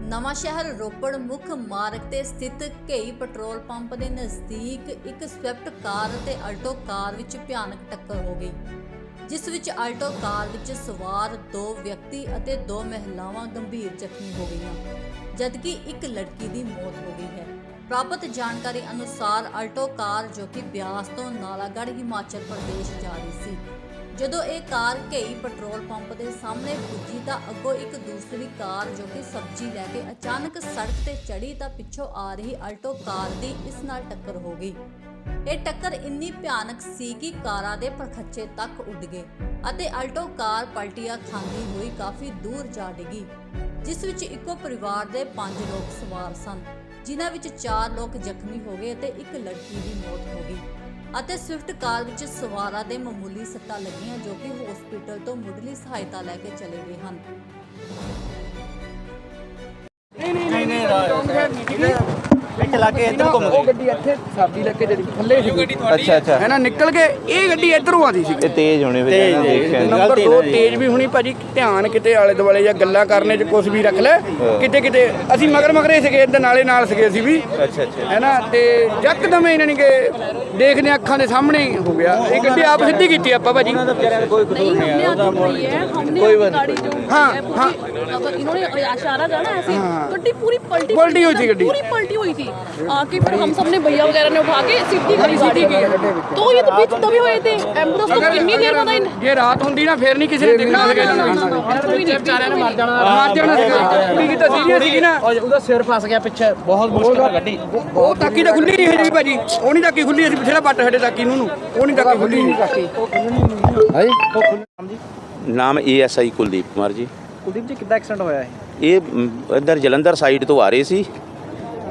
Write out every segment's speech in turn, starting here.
ਨਵਾਂ ਸ਼ਹਿਰ ਰੋਪੜ ਮੁੱਖ ਮਾਰਗ ਤੇ ਸਥਿਤ ਘਈ ਪੈਟਰੋਲ ਪੰਪ ਦੇ ਨਜ਼ਦੀਕ ਇੱਕ ਸਵਿਫਟ ਕਾਰ ਅਤੇ ਅਲਟੋ ਕਾਰ ਵਿੱਚ ਭਿਆਨਕ ਟੱਕਰ ਹੋ ਗਈ, ਜਿਸ ਵਿੱਚ ਅਲਟੋ ਕਾਰ ਵਿੱਚ ਸਵਾਰ ਦੋ ਵਿਅਕਤੀ ਅਤੇ ਦੋ ਮਹਿਲਾਵਾਂ ਗੰਭੀਰ ਜ਼ਖਮੀ ਹੋ ਗਈਆਂ, ਜਦਕਿ ਇੱਕ ਲੜਕੀ ਦੀ ਮੌਤ ਹੋ ਗਈ ਹੈ। ਪ੍ਰਾਪਤ ਜਾਣਕਾਰੀ ਅਨੁਸਾਰ ਆਲਟੋ ਕਾਰ ਜੋ ਕਿ ਬਿਆਸ ਤੋਂ ਨਾਲਾਗੜ੍ਹ ਹਿਮਾਚਲ ਪ੍ਰਦੇਸ਼ ਜਾ ਰਹੀ ਸੀ ਜਦੋਂ ਇਹ ਕਾਰ ਘਈ ਪੈਟਰੋਲ ਪੰਪ ਦੇ ਸਾਹਮਣੇ ਪੁੱਜੀ ਤਾਂ ਅੱਗੋਂ ਇੱਕ ਦੂਸਰੀ ਕਾਰ ਜੋ ਕਿ ਸਬਜ਼ੀ ਲੈ ਕੇ ਅਚਾਨਕ ਸੜਕ ਤੇ ਚੜੀ ਤਾਂ ਪਿੱਛੋਂ ਆ ਰਹੀ ਅਲਟੋ ਕਾਰ ਦੀ ਇਸ ਨਾਲ ਟੱਕਰ ਹੋ ਗਈ। ਇਹ ਟੱਕਰ ਇੰਨੀ ਭਿਆਨਕ ਸੀ ਕਿ ਕਾਰਾਂ ਦੇ ਪਰਖੱਚੇ ਤੱਕ ਉੱਡ ਗਏ ਅਤੇ ਅਲਟੋ ਕਾਰ ਪਲਟੀਆਂ ਖਾਂਦੀ ਹੋਈ ਕਾਫੀ ਦੂਰ ਜਾ ਡਿੱਗੀ, ਜਿਸ ਵਿੱਚ ਇੱਕੋ ਪਰਿਵਾਰ ਦੇ 5 ਲੋਕ ਸਵਾਰ ਸਨ, ਜਿਨ੍ਹਾਂ ਵਿੱਚ 4 ਲੋਕ ਜ਼ਖਮੀ ਹੋ ਗਏ ਅਤੇ ਇੱਕ ਲੜਕੀ ਦੀ ਮੌਤ ਹੋ ਗਈ। ਅਤੇ ਸਵਿਫਟ ਕਾਰ ਵਿੱਚ ਸਵਾਰਾਂ ਦੇ ਮਾਮੂਲੀ ਸੱਟਾਂ ਲੱਗੀਆਂ ਜੋ ਕਿ ਹਸਪੀਟਲ ਤੋਂ ਮੁੱਢਲੀ ਸਹਾਇਤਾ ਲੈ ਕੇ ਚਲੇ ਗਏ ਹਨ ਇੱਥੇ ਲਾ ਕੇ ਇੱਧਰ ਘੁੰਮ ਉਹ ਗੱਡੀ ਇੱਥੇ ਸਾਡੀ ਲੱਗ ਕੇ ਜਿਹੜੀ ਥੱਲੇ ਸੀ ਅੱਛਾ ਅੱਛਾ। ਹੈ ਨਾ ਨਿਕਲ ਕੇ ਇਹ ਗੱਡੀ ਇੱਧਰੋਂ ਆਦੀ ਸੀ ਇਹ ਤੇਜ਼ ਹੋਣੇ ਫਿਰ ਇਹਨਾਂ ਦੇਖਿਆ ਨੰਬਰ 2 ਤੇਜ਼ ਵੀ ਹੋਣੀ ਭਾਜੀ ਧਿਆਨ ਕਿਤੇ ਆਲੇ ਦੁਆਲੇ ਜਾਂ ਗੱਲਾਂ ਕਰਨੇ 'ਚ ਕੁਝ ਵੀ ਰੱਖ ਲੈ। ਕਿਤੇ ਕਿਤੇ ਅਸੀਂ ਮਗਰ ਮਗਰੇ ਸੀਗੇ ਇੱਧਰ ਨਾਲੇ ਨਾਲ ਸੀਗੇ ਅਸੀਂ ਵੀ। ਅੱਛਾ ਅੱਛਾ। ਹੈ ਨਾ ਤੇ ਯਕਦਮ ਇਹਨਾਂ ਨੇ ਦੇਖਦੇ ਅੱਖਾਂ ਦੇ ਸਾਹਮਣੇ ਹੋ ਗਿਆ। ਇਹ ਗੱਡੀ ਆਪ ਸਿੱਧੀ ਕੀਤੀ ਆਪਾਂ ਭਾਜੀ। ਕੋਈ ਕਸੂਰ ਨਹੀਂ ਹੈ ਉਹਦਾ ਕੋਈ ਗਾੜੀ ਜੋ ਹਾਂ ਹਾਂ ਇਹਨਾਂ ਨੇ ਇਸ਼ਾਰਾ ਜਾਣਾ ਐਸੇ ਗੱਡੀ ਪੂਰੀ ਪਲਟੀ ਪਲਟੀ ਹੋਈ ਸੀ ਗੱਡੀ। ਪੂਰੀ ਪਲਟੀ ਹੋਈ ਸੀ। पूरी पलटी हुई थी आके फिर हम सब ने भैया वगैरह ने उठा के सीधी करी गाड़ी तो ये तो बीच दबे हुए थे एम्बुलेंस तो कितनी देर बाद आई ਜੇ ਰਾਤ ਹੁੰਦੀ ਨਾ ਫੇਰ ਨਹੀਂ ਕਿਸੇ ਨੇ ਦੇਖਣਾ ना ਸੀਗਾ ना ਇਹਨਾਂ ना ਨੂੰ ना कोई नहीं बेचारे ने मार जाना ਮਾਰ ਜਾਣਾ ਸੀਗਾ ਕੁੜੀ ਕੀ ਤਾਂ ਸੀਰੀਅਸ ਸੀਗੀ ਨਾ ਔਰ ਉਹਦਾ ਸਿਰ ਫਸ ਗਿਆ ਪਿੱਛੇ ਬਹੁਤ ਮੁਸ਼ਕਲ ਨਾਲ ਗੱਡੀ ਉਹ ਤਾਕੀ ਤਾਂ ਖੁੱਲੀ ਨਹੀਂ ਹੈ ਜੀ ਭਾਜੀ ਉਹ ਨਹੀਂ ਤਾਕੀ ਖੁੱਲੀ ਅਸੀਂ ਪਿਛਲਾ ਬੱਟ ਹਟੇ ਤਾਕੀ ਨੂੰ ਨੂੰ ਉਹ ਨਹੀਂ ਤਾਕੀ ਖੁੱਲੀ ਨਾਮ ਏਐਸਆਈ ਕੁਲਦੀਪ ਕੁਮਾਰ ਜੀ ਕੁਲਦੀਪ ਜੀ ਕਿੱਦਾਂ ਐਕਸੀਡੈਂਟ ਹੋਇਆ ਹੈ ਇਹ ਮ, ਇੱਧਰ ਜਲੰਧਰ ਸਾਈਡ ਤੋਂ ਆ ਰਹੇ ਸੀ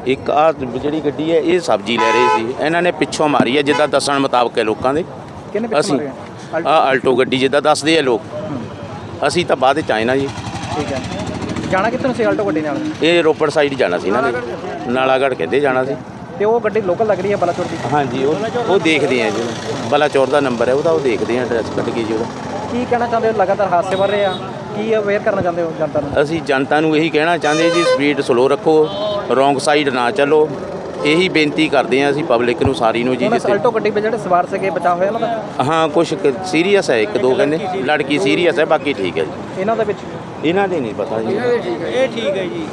ਇੱਕ ਆ ਜਿਹੜੀ ਗੱਡੀ ਹੈ ਇਹ ਸਬਜ਼ੀ ਲੈ ਰਹੇ ਸੀ। ਇਹਨਾਂ ਨੇ ਪਿੱਛੋਂ ਮਾਰੀ ਹੈ ਜਿੱਦਾਂ ਦੱਸਣ ਮੁਤਾਬਕ ਹੈ ਲੋਕਾਂ ਦੇ। ਕਿਹਨੇ ਪਿੱਛੇ ਅਸੀਂ ਮਾਰਿਆ ਆ ਆਲਟੋ ਗੱਡੀ ਜਿੱਦਾਂ ਦੱਸਦੇ ਆ ਲੋਕ। ਅਸੀਂ ਤਾਂ ਬਾਅਦ ਚ ਆਏ ਨਾ ਜੀ। ਠੀਕ ਹੈ। ਜਾਣਾ ਕਿੱਥੇ ਨੂੰ ਸੀ ਆਲਟੋ ਗੱਡੀ ਨਾਲ? ਇਹ ਰੋਪੜ ਸਾਈਡ ਜਾਣਾ ਸੀ ਇਹਨਾਂ ਨੇ। ਨਾਲਾਗੜ੍ਹ ਕਹਿੰਦੇ ਜਾਣਾ ਸੀ। ਤੇ ਉਹ ਗੱਡੀ ਲੋਕਲ ਲੱਗ ਰਹੀ ਹੈ ਬਲਾਚੌਰ ਦੀ? ਹਾਂਜੀ ਉਹ ਉਹ ਦੇਖਦੇ ਆ ਜੀ। ਬਲਾਚੌਰ ਦਾ ਨੰਬਰ ਹੈ ਉਹਦਾ ਉਹ ਦੇਖਦੇ ਆ ਐਡਰੈਸ ਕੱਢ ਕੇ ਜੀ ਉਹਦਾ। ਕੀ ਕਹਿਣਾ ਚਾਹੁੰਦੇ ਹੋ? ਲਗਾਤਾਰ ਹਾਦਸੇ ਵੱਧ ਰਹੇ ਆ। ਕੀ ਅਵੇਅਰ ਕਰਨਾ ਚਾਹੁੰਦੇ ਹੋ ਜਨਤਾ ਨੂੰ? ਅਸੀਂ ਜਨਤਾ ਨੂੰ ਇਹੀ ਕਹਿਣਾ ਚਾਹੁੰਦੇ ਜੀ ਸਪੀਡ ਸਲੋ ਰੱਖੋ ਰੋਂਗ ਸਾਈਡ ਨਾ ਚੱਲੋ। ਇਹੀ ਬੇਨਤੀ ਕਰਦੇ ਆ ਅਸੀਂ ਪਬਲਿਕ ਨੂੰ ਸਾਰੀ ਨੂੰ ਜੀ ਜਿੱਥੇ ਆਲਟੋ ਗੱਡੀ 'ਤੇ ਜਿਹੜੇ ਸਵਾਰ ਸੀਗੇ ਬਚਾਅ ਹੋਇਆ ਉਹਨਾਂ ਦਾ? ਹਾਂ ਕੁਝ ਸੀਰੀਅਸ ਹੈ ਇੱਕ ਦੋ ਕਹਿੰਦੇ। ਲੜਕੀ ਸੀਰੀਅਸ ਹੈ ਬਾਕੀ ਠੀਕ ਹੈ ਜੀ। ਇਹਨਾਂ ਦੇ ਵਿੱਚ? ਇਹਨਾਂ ਦੇ ਨਹੀਂ ਪਤਾ ਜੀ। ਇਹ ਠੀਕ ਹੈ ਜੀ।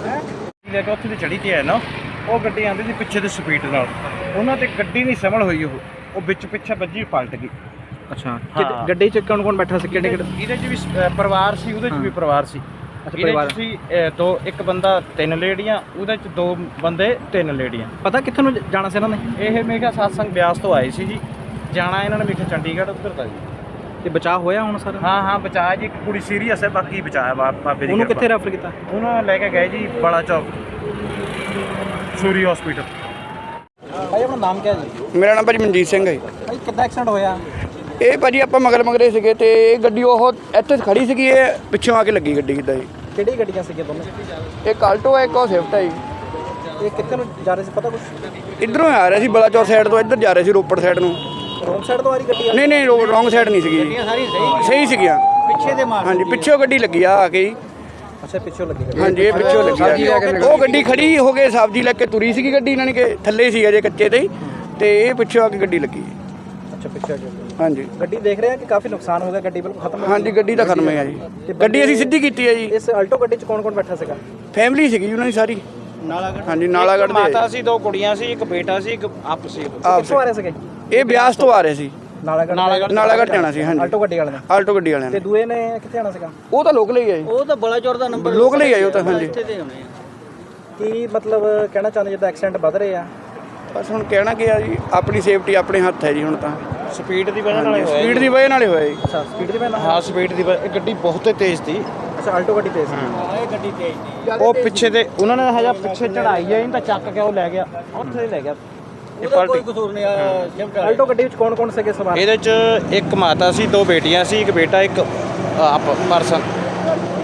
ਲੈ ਕੇ ਉੱਥੇ ਤੇ ਚੜੀ ਤੇ ਹੈ ਨਾ ਉਹ ਗੱਡੀ ਆਂਦੀ ਸੀ ਪਿੱਛੇ ਦੀ ਸਪੀਡ ਨਾਲ। ਉਹਨਾਂ ਤੇ ਗੱਡੀ ਨਹੀਂ ਸੰਭਲ ਹੋਈ ਉਹ। ਉਹ ਵਿੱਚ ਪਿੱਛੇ ਵੱਜੀ ਪਲਟ ਗਈ। ਅੱਛਾ। ਹਾਂ। ਗੱਡੀ 'ਚ ਕੌਣ ਕੌਣ ਬੈਠਾ ਸੀ? ਕਿਹੜੇ ਕਿਹੜੇ ਇਹਦੇ 'ਚ ਵੀ ਸ- ਅ, ਪਰਿਵਾਰ ਸੀ ਉਹਦੇ 'ਚ ਵੀ ਪਰਿਵਾਰ ਸੀ। ਇਹਦੇ ਪਰਿਵਾਰ। 'ਚ ਸੀ ਅ, ਦੋ ਇੱਕ ਬੰਦਾ ਤਿੰਨ ਲੇਡੀਆਂ ਉਹਦੇ 'ਚ ਦੋ ਬੰਦੇ ਤਿੰਨ ਲੇਡੀਆਂ। ਪਤਾ ਕਿੱਥੋਂ ਨੂੰ ਜਾਣਾ ਸੀ ਇਹਨਾਂ ਨੇ? ਇਹ ਮੇਗਾ satsang ਬਿਆਸ ਤੋਂ ਆਏ ਸੀ ਜੀ। ਜਾਣਾ ਇਹਨਾਂ ਨੇ ਮੇਗਾ ਚੰਡੀਗੜ੍ਹ ਉੱਧਰ ਦਾ ਜੀ। ਤੇ ਬਚਾਅ ਹੋਇਆ ਹੁਣ ਸਰ? ਹਾਂ ਹਾਂ ਬਚਾਇਆ ਜੀ ਇੱਕ ਕੁੜੀ ਸੀਰੀਅਸ ਹੈ ਬਾਕੀ ਬਚਾਇਆ ਬਾ- ਬਾਬੇ ਦੀ ਉਹਨੂੰ। ਕਿੱਥੇ ਰੈਫਰ ਕੀਤਾ? ਉਹਨਾਂ ਲੈ ਕੇ ਗਏ ਜੀ ਬੜਾ ਚੌਕ ਸੂਰੀ ਹਸਪੀਟਲ ਭਾਈ ਆਪਣਾ ਨਾਮ ਕੀ ਹੈ ਜੀ? ਮੇਰਾ ਨਾਮ ਭਾਜੀ ਮਨਜੀਤ ਸਿੰਘ ਹੈ ਭਾਈ ਕਿੱਦਾਂ ਐਕਸੀਡੈਂਟ ਹੋਇਆ? ਇਹ ਭਾਜੀ ਆਪਾਂ ਮਗਰ ਮਗਰੇ ਸੀਗੇ ਤੇ ਇਹ ਗੱਡੀ ਉਹ ਇੱਥੇ ਖੜੀ ਸੀਗੀ ਇਹ ਪਿੱਛੋਂ ਆ ਕੇ ਲੱਗੀ ਗੱਡੀ ਕਿੱਦਾਂ ਜੀ? ਕਿਹੜੀ ਗੱਡੀਆਂ ਸੀਗੀਆਂ ਦੋਨੋਂ? ਇੱਕ ਆਲਟੋ ਹੈ ਇੱਕ ਉਹ ਸਵਿਫਟ ਹੈ ਜੀ। ਇਹ ਕਿੱਥੇ ਨੂੰ ਜਾ ਰਹੇ ਸੀ ਪਤਾ ਕੁਛ? ਇਧਰੋਂ ਆ ਰਿਹਾ ਸੀ ਬਲਾਚੌਰ ਸਾਈਡ ਤੋਂ ਇੱਧਰ ਜਾ ਰਹੇ ਸੀ ਰੋਪੜ ਸਾਈਡ ਨੂੰ। ਰੋਂਗ ਸਾਈਡ ਤੋਂ ਆ ਰਹੀ ਗੱਡੀ ਨਹੀਂ ਨਹੀਂ ਰੋਂਗ ਸਾਈਡ ਨਹੀਂ ਸੀਗੀ। ਜੀ। ਸਾਰੀ ਸਹੀ ਸਹੀ ਸੀਗੀਆਂ। ਪਿੱਛੇ ਦੇ ਮਾਰ ਹਾਂਜੀ ਪਿੱਛੋਂ ਗੱਡੀ ਲੱਗੀ ਆ ਆ ਕੇ ਜੀ। ਅੱਛਾ ਪਿੱਛੋਂ ਲੱਗੀ ਗੱਡੀ। ਹਾਂਜੀ ਇਹ ਪਿੱਛੋਂ ਲੱਗੀ ਆ ਉਹ ਗੱਡੀ ਖੜੀ ਹੋ ਕੇ ਸਬਜ਼ੀ ਲੈ ਕੇ ਤੁਰੀ ਸੀਗੀ ਗੱਡੀ ਇਹਨਾਂ ਨੇ ਕਿ ਥੱਲੇ ਸੀ ਅਜੇ ਕੱਚੇ ਤੇ ਹੀ, ਤੇ ਇਹ ਪਿੱਛੋਂ ਆ ਕੇ ਗੱਡੀ ਲੱਗੀ। ਅੱਛਾ ਪਿੱਛੇ ਆ ਗਈ ਹਾਂਜੀ। ਗੱਡੀ ਦੇਖ ਰਹੇ ਆ ਕਿ ਕਾਫੀ ਨੁਕਸਾਨ ਹੋ ਗਿਆ ਗੱਡੀ ਬਿਲਕੁਲ ਖਤਮ ਹੋ ਹਾਂਜੀ ਗੱਡੀ ਤਾਂ ਖਤਮ ਹੈ ਜੀ। ਗੱਡੀ ਅਸੀਂ ਸਿੱਧੀ ਕੀਤੀ ਹੈ ਜੀ। ਗਈ ਇਸ ਆਲਟੋ ਗੱਡੀ 'ਚ ਕੌਣ ਕੌਣ ਬੈਠਾ ਸੀਗਾ? ਫੈਮਿਲੀ ਸੀਗੀ ਜੀ ਉਹਨਾਂ ਦੀ ਸਾਰੀ। ਹਾਂਜੀ ਨਾਲਾਗੜ੍ਹ ਦੇ। ਮਾਤਾ ਸੀ ਦੋ ਕੁੜੀਆਂ ਸੀ ਇੱਕ ਬੇਟਾ ਸੀ ਇੱਕ ਆਪ ਸੀ। ਆਪ ਕਿੱਥੋਂ ਆ ਰਹੇ ਸੀਗੇ? ਇਹ ਬਿਆਸ ਤੋਂ ਆ ਰਹੇ ਸੀ। ਨਾਲਾਗੜ ਨਾਲਾਗੜ੍ਹ ਜਾਣਾ ਸੀ ਹਾਂਜੀ। ਆਲਟੋ ਗੱਡੀ ਵਾਲੇ ਨੇ। ਆਲਟੋ ਗੱਡੀ ਵਾਲਿਆਂ ਤੇ ਨੇ ਦੂਏ ਨੇ ਕਿੱਥੇ ਆਣਾ ਸੀਗਾ? ਉਹ ਤਾਂ ਲੋਕਲ ਹੀ ਹੈ ਜੀ। ਉਹ ਤਾਂ ਬਲਾਚੌਰ ਦਾ ਨੰਬਰ ਲੋਕਲ ਹੀ ਹੈ ਉਹ ਤਾਂ ਹਾਂਜੀ। ਕੀ ਮਤਲਬ ਕਹਿਣਾ ਚਾਹੁੰਦੇ ਜਿੱਦਾਂ ਐਕਸੀਡੈਂਟ ਵੱਧ ਰਹੇ ਆ? ਬਸ ਹੁਣ ਕਹਿਣਾ ਕੀ ਆ ਜੀ ਆਪਣੀ ਸੇਫਟੀ ਆਪਣੇ ਹੱਥ ਹੈ ਜੀ ਹੁਣ ਤਾਂ। ਸਪੀਡ ਦੀ ਵਜ੍ਹਾ ਨਾਲ ਸਪੀਡ ਦੀ ਵਜ੍ਹਾ ਨਾਲ ਹੀ ਹੋਇਆ ਜੀ। ਅੱਛਾ ਸਪੀਡ ਦੀ ਵਜ੍ਹਾ ਨਾਲ? ਹਾਂ ਸਪੀਡ ਦੀ ਵਜ੍ਹਾ- ਇਹ ਗੱਡੀ ਬਹੁਤ ਹੀ ਤੇਜ਼ ਸੀ। ਅੱਛਾ ਆਲਟੋ ਗੱਡੀ ਤੇਜ਼ ਸੀ। ਉਹ ਪਿੱਛੇ ਤੇ ਉਹਨਾਂ ਨੇ ਹਜਾ ਪਿੱਛੇ ਚੜਾਈ ਹੈ ਤਾਂ ਚੱਕ ਕੇ ਉਹ ਲੈ ਗਿਆ। ਉੱਥੇ ਹੀ ਲੈ ਗਿਆ। ਇਹ ਪਲਟੀ। ਆਲਟੋ ਗੱਡੀ ਵਿੱਚ ਕੌਣ ਕੌਣ ਸੀਗੇ ਸਵਾਰ? ਇਹਦੇ ਚ ਇੱਕ ਮਾਤਾ ਸੀ ਦੋ ਬੇਟੀਆਂ ਸੀ ਇੱਕ ਬੇਟਾ ਇੱਕ ਆਪ ਪਰਸਨ।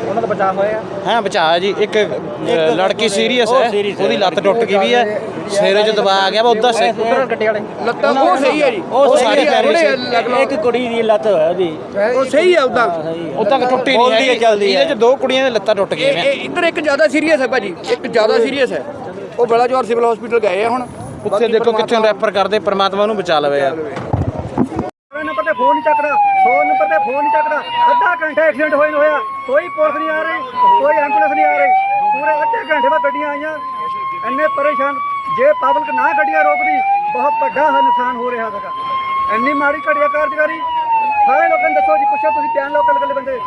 ਉਹਨਾਂ ਦਾ ਬਚਾਅ ਹੋਇਆ? ਹਾਂ ਬਚਾ ਜੀ। ਇੱਕ ਲੜਕੀ ਸੀਰੀਅਸ ਹੈ। ਉਹਦੀ ਲੱਤ ਟੁੱਟ ਗਈ ਵੀ ਹੈ। ਸਿਰੇ 'ਚ ਦਬਾ ਆ ਗਿਆ ਵਾ ਉਦਾਂ ਸੇ ਉਧਰ ਗੱਡੀ ਵਾਲੇ। ਲੱਤਾਂ ਉਹ ਸਹੀ ਹੈ ਜੀ। ਉਹ ਸਾਰੀ ਸਹੀ ਹੈ ਥੋੜੇ ਲੱਗ ਲਓ ਇੱਕ ਕੁੜੀ ਦੀ ਲੱਤ ਹੋਇਆ ਉਹਦੀ। ਉਹ ਸਹੀ ਹੈ ਉਦਾਂ। ਉਦਾਂ ਟੁੱਟੀ ਨਹੀਂ ਬੋਲਦੀ ਹੈ, ਹੈਗੀ ਚੱਲਦੀ ਹੈ। ਇਹਦੇ 'ਚ ਦੋ ਕੁੜੀਆਂ ਦੀਆਂ ਲੱਤਾਂ ਟੁੱਟ ਗਈਆਂ। ਇਹ ਨੇ ਇੱਧਰ ਇੱਕ ਜ਼ਿਆਦਾ ਸੀਰੀਅਸ ਹੈ ਭਾਜੀ। ਇੱਕ ਜ਼ਿਆਦਾ ਸੀਰੀਅਸ ਹੈ। ਉਹ ਬਲਾਚੌਰ ਸਿਵਲ ਹਸਪੀਟਲ ਗਏ ਆ ਹੁਣ। ਉੱਥੇ ਦੇਖੋ ਕਿੱਥੇ ਰੈਫਰ ਕਰਦੇ ਪ੍ਰਮਾਤਮਾ ਨੂੰ ਬਚਾ ਲਵੇ ਯਾਰ। ਫੋਨ ਨਹੀਂ ਚੱਕਦਾ 100 ਨੰਬਰ ਤੇ ਫੋਨ ਨਹੀਂ ਚੱਕਦਾ। ਅੱਧਾ ਘੰਟਾ ਐਕਸੀਡੈਂਟ ਹੋਇਆ ਹੋਇਆ। ਕੋਈ ਪੁਲਿਸ ਨਹੀਂ ਆ ਰਹੀ, ਕੋਈ ਐਂਬੂਲੈਂਸ ਨਹੀਂ ਆ ਰਹੀ। ਪੂਰੇ ਅੱਧੇ ਘੰਟੇ ਬਾਅਦ ਗੱਡੀਆਂ ਆਈਆਂ। ਇੰਨੇ ਪਰੇਸ਼ਾਨ, ਜੇ ਪਬਲਿਕ ਨਾ ਗੱਡੀਆਂ ਰੋਕਦੀ, ਬਹੁਤ ਵੱਡਾ ਨੁਕਸਾਨ ਹੋ ਰਿਹਾ ਸੀਗਾ ਇੰਨੀ ਮਾੜੀ ਘਟੀਆ ਕਾਰਜਕਾਰੀ, ਸਾਰੇ ਲੋਕਾਂ ਨੂੰ ਦੱਸੋ ਜੀ, ਪੁੱਛੋ ਤੁਸੀਂ, ਬਿਆਨ ਲਓ ਕੱਲ ਕੱਲੇ ਬੰਦੇ।